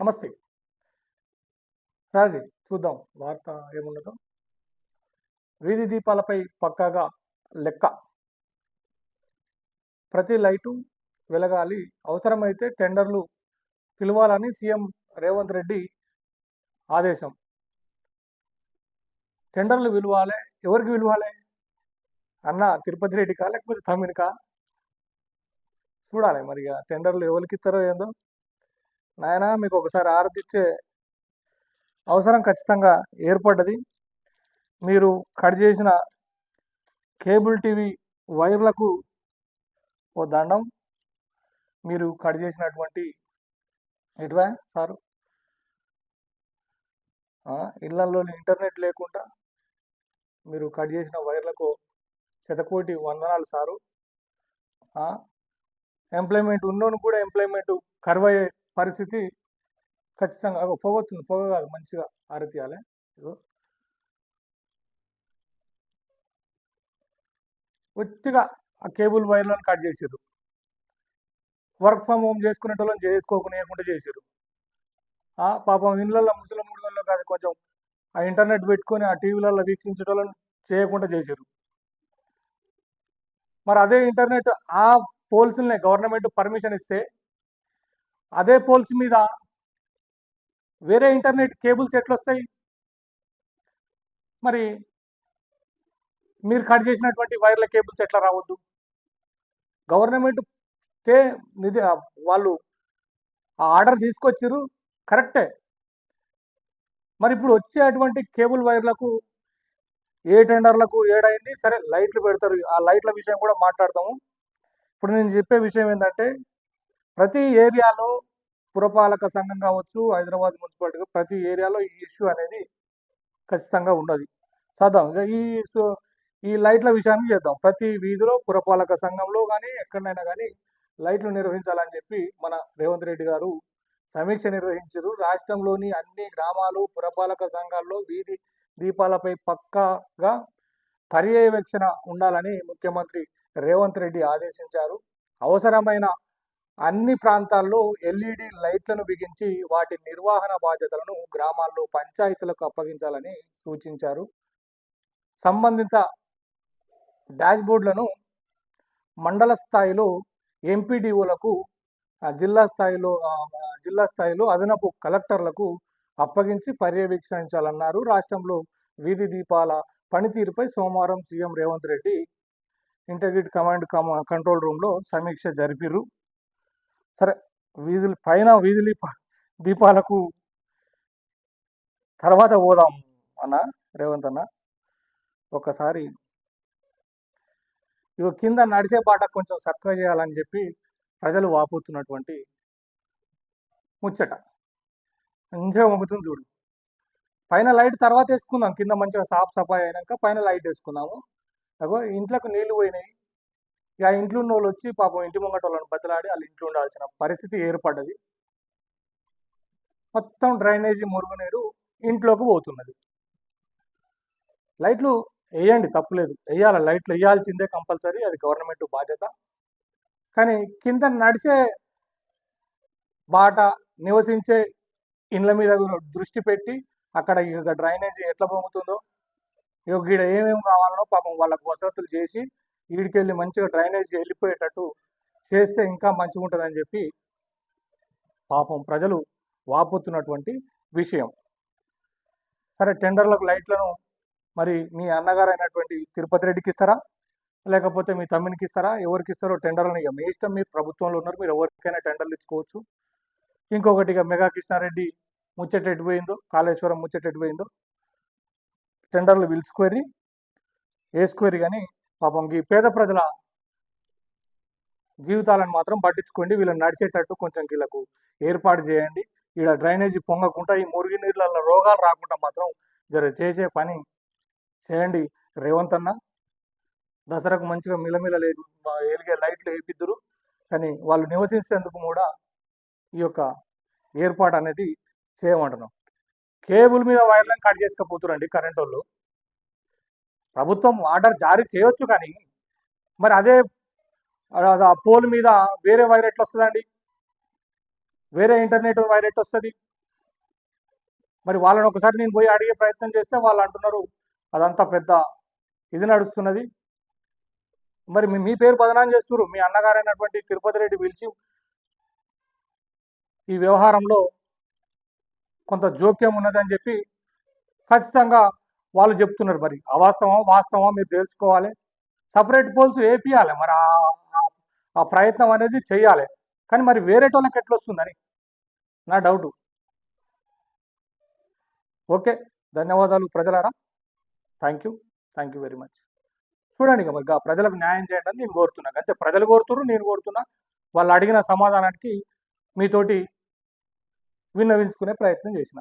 నమస్తే. రాజీ చూద్దాం వార్త ఏమున్నదో వీధి దీపాలపై పక్కాగా లెక్క. ప్రతి లైటు వెలగాలి. అవసరమైతే టెండర్లు పిలవాలని సీఎం రేవంత్ రెడ్డి ఆదేశం. టెండర్లు విలువాలే ఎవరికి విలువాలే? అన్న తిరుపతి రెడ్డికా లేకపోతే తమ్మినికా? చూడాలి మరి ఇక టెండర్లు ఎవరికి ఇస్తారో ఏందో. నాయన మీకు ఒకసారి ఆరతిచ్చే అవసరం ఖచ్చితంగా ఏర్పడ్డది. మీరు కట్ చేసిన కేబుల్ టీవీ వైర్లకు ఓ దండం. మీరు కట్ చేసినటువంటి ఇట్లా సారు? ఆ, ఇళ్ళలో ఇంటర్నెట్ లేకుండా మీరు కట్ చేసిన వైర్లకు శతకోటి వందనాలు సారు. ఎంప్లాయ్మెంట్ ఉన్నోను కూడా ఎంప్లాయ్మెంట్ కరువయ్యే పరిస్థితి ఖచ్చితంగా అగో పొగ కాదు మంచిగా ఆరతీయాలి ఇగో ఒత్తిగా ఆ కేబుల్ వైర్లను కట్ చేసారు వర్క్ ఫ్రమ్ హోమ్ చేసుకునే వాళ్ళని చేసుకోకుండా చేసారు ఆ పాపం ఇళ్ళల్లో ముసలి మూడుగల్లో కాదు కొంచెం ఆ ఇంటర్నెట్ పెట్టుకొని ఆ టీవీలలో వీక్షించడం చేయకుండా చేశారు మరి అదే ఇంటర్నెట్ ఆ పోల్స్ని గవర్నమెంట్ పర్మిషన్ ఇస్తే అదే పోల్స్ మీద వేరే ఇంటర్నెట్ కేబుల్స్ ఎట్లొస్తాయి? మరి మీరు కట్ చేసినటువంటి వైర్ల కేబుల్స్ ఎట్లా రావద్దు? గవర్నమెంట్ తే నిధి వాళ్ళు ఆ ఆర్డర్ తీసుకొచ్చారు కరెక్టే. మరి ఇప్పుడు వచ్చేటువంటి కేబుల్ వైర్లకు ఏ టెండర్లకు ఏడైంది సరే లైట్లు పెడతారు. ఆ లైట్ల విషయం కూడా మాట్లాడతాము. ఇప్పుడు నేను చెప్పే విషయం ఏంటంటే ప్రతి ఏరియాలో పురపాలక సంఘం కావచ్చు హైదరాబాద్ మున్సిపాలిటీ ప్రతి ఏరియాలో ఈ ఇష్యూ అనేది ఖచ్చితంగా ఉండదు. చదాం ఇక ఈ ఈ లైట్ల విషయాన్ని చేద్దాం. ప్రతి వీధిలో పురపాలక సంఘంలో కానీ ఎక్కడైనా కానీ లైట్లు నిర్వహించాలని చెప్పి మన రేవంత్ రెడ్డి గారు సమీక్ష నిర్వహించారు. రాష్ట్రంలోని అన్ని గ్రామాలు పురపాలక సంఘాల్లో వీధి దీపాలపై పక్కాగా పర్యవేక్షణ ఉండాలని ముఖ్యమంత్రి రేవంత్ రెడ్డి ఆదేశించారు. అవసరమైన అన్ని ప్రాంతాల్లో ఎల్ఈడి లైట్లను బిగించి వాటి నిర్వహణ బాధ్యతలను గ్రామాల్లో పంచాయతీలకు అప్పగించాలని సూచించారు. సంబంధిత డాష్బోర్డులను మండల స్థాయిలో ఎంపీడీఓలకు జిల్లా స్థాయిలో జిల్లా స్థాయిలో అదనపు కలెక్టర్లకు అప్పగించి పర్యవేక్షించాలన్నారు. రాష్ట్రంలో వీధి దీపాల పనితీరుపై సోమవారం CM Revanth Reddy integrate command comma- control రూమ్లో సమీక్ష జరిపిరు సరే వీధులు పైన వీధులు దీపాలకు తర్వాత పోదాం అన్న రేవంత్ అన్న. ఒకసారి ఇవి కింద నడిచే బాట కొంచెం చక్కగా చేయాలని చెప్పి ప్రజలు వాపోతున్నటువంటి ముచ్చట. ఇంకా వంగుతుంది చూడు. పైన లైట్ తర్వాత వేసుకుందాం. కింద మంచిగా సాఫ్ సఫాయి అయినాక పైన లైట్ వేసుకుందాము. అగో ఇంట్లోకి నీళ్ళు పోయినాయి. ఇక ఆ ఇంట్లో ఉన్న వాళ్ళు వచ్చి పాపం ఇంటి ముంగట వాళ్ళని బతిలాడి వాళ్ళ ఇంట్లో ఉండాల్సిన పరిస్థితి ఏర్పడ్డది. మొత్తం డ్రైనేజీ మురుగునీరు ఇంట్లోకి పోతున్నది. లైట్లు వేయండి తప్పులేదు. వేయాలి లైట్లు వేయాల్సిందే కంపల్సరీ అది గవర్నమెంట్ బాధ్యత. కానీ కింద నడిచే బాట నివసించే ఇండ్ల మీద దృష్టి పెట్టి అక్కడ ఇక డ్రైనేజీ ఎట్లా పొంగుతుందో ఇక గీడ ఏమేమి కావాలనో పాపం వాళ్ళకు వసతులు చేసి వీడికెళ్ళి మంచిగా డ్రైనేజ్ వెళ్ళిపోయేటట్టు చేస్తే ఇంకా మంచిగా ఉంటుందని చెప్పి పాపం ప్రజలు వాపోతున్నటువంటి విషయం. సరే టెండర్లకు లైట్లను మరి మీ అన్నగారు అయినటువంటి తిరుపతి రెడ్డికి ఇస్తారా? లేకపోతే మీ తమ్మునికి ఇస్తారా? ఎవరికి ఇస్తారో టెండర్లను ఇక మీ ఇష్టం మీరు ప్రభుత్వంలో ఉన్నారు మీరు ఎవరికైనా టెండర్లు ఇచ్చుకోవచ్చు. ఇంకొకటి ఇక మెగా కృష్ణారెడ్డి ముచ్చట పోయిందో కాళేశ్వరం ముచ్చటెట్టు పోయిందో టెండర్లు పిలుచుకోరి వేసుకోరి కానీ పాపం ఈ పేద ప్రజల జీవితాలను మాత్రం పట్టించుకోండి. వీళ్ళని నడిచేటట్టు కొంచెం వీళ్ళకు ఏర్పాటు చేయండి. ఇక్కడ డ్రైనేజీ పొంగకుండా ఈ మురిగి నీళ్ళల్లో రోగాలు రాకుండా మాత్రం జర చేసే పని చేయండి. రేవంత్ అన్న దసరాకు మంచిగా మిలమిల లేదు ఎలిగే లైట్లు వేపిద్దురు. కానీ వాళ్ళు నివసించేందుకు కూడా ఈ యొక్క ఏర్పాటు అనేది చేయమంటున్నాం. కేబుల్ మీద వైర్లను కట్ చేసుకపోతురండి కరెంట్ వాళ్ళు ప్రభుత్వం ఆర్డర్ జారీ చేయొచ్చు కానీ మరి అదే పోల్ మీద వేరే వైర్ ఎట్లా వస్తుందండి వేరే ఇంటర్నెట్ వైరెట్ వస్తుంది మరి వాళ్ళని ఒకసారి నేను పోయి అడిగే ప్రయత్నం చేస్తే వాళ్ళు అంటున్నారు అదంతా పెద్ద ఇది నడుస్తున్నది. మరి మీ మీ పేరు బదనాం చేస్తున్నారు మీ అన్నగారైనటువంటి తిరుపతి రెడ్డి పిలిచి ఈ వ్యవహారంలో కొంత జోక్యం ఉన్నదని చెప్పి ఖచ్చితంగా వాళ్ళు చెప్తున్నారు మరి. అవాస్తవం వాస్తవం మీరు తెలుసుకోవాలి. సపరేట్ పోల్స్ వేపియాలి మరి. ఆ- ప్రయత్నం అనేది చేయాలి. కానీ మరి వేరేటోళ్ళకి ఎట్లా వస్తుందని నా డౌట్ ఓకే ధన్యవాదాలు ప్రజలారా. Thank you thank you very much చూడండి ఇక మరి ప్రజలకు న్యాయం చేయండి నేను కోరుతున్నా. అంతే ప్రజలు కోరుతున్నారు నేను కోరుతున్నా. వాళ్ళు అడిగిన సమాధానానికి మీతోటి విన్నవించుకునే ప్రయత్నం చేసిన.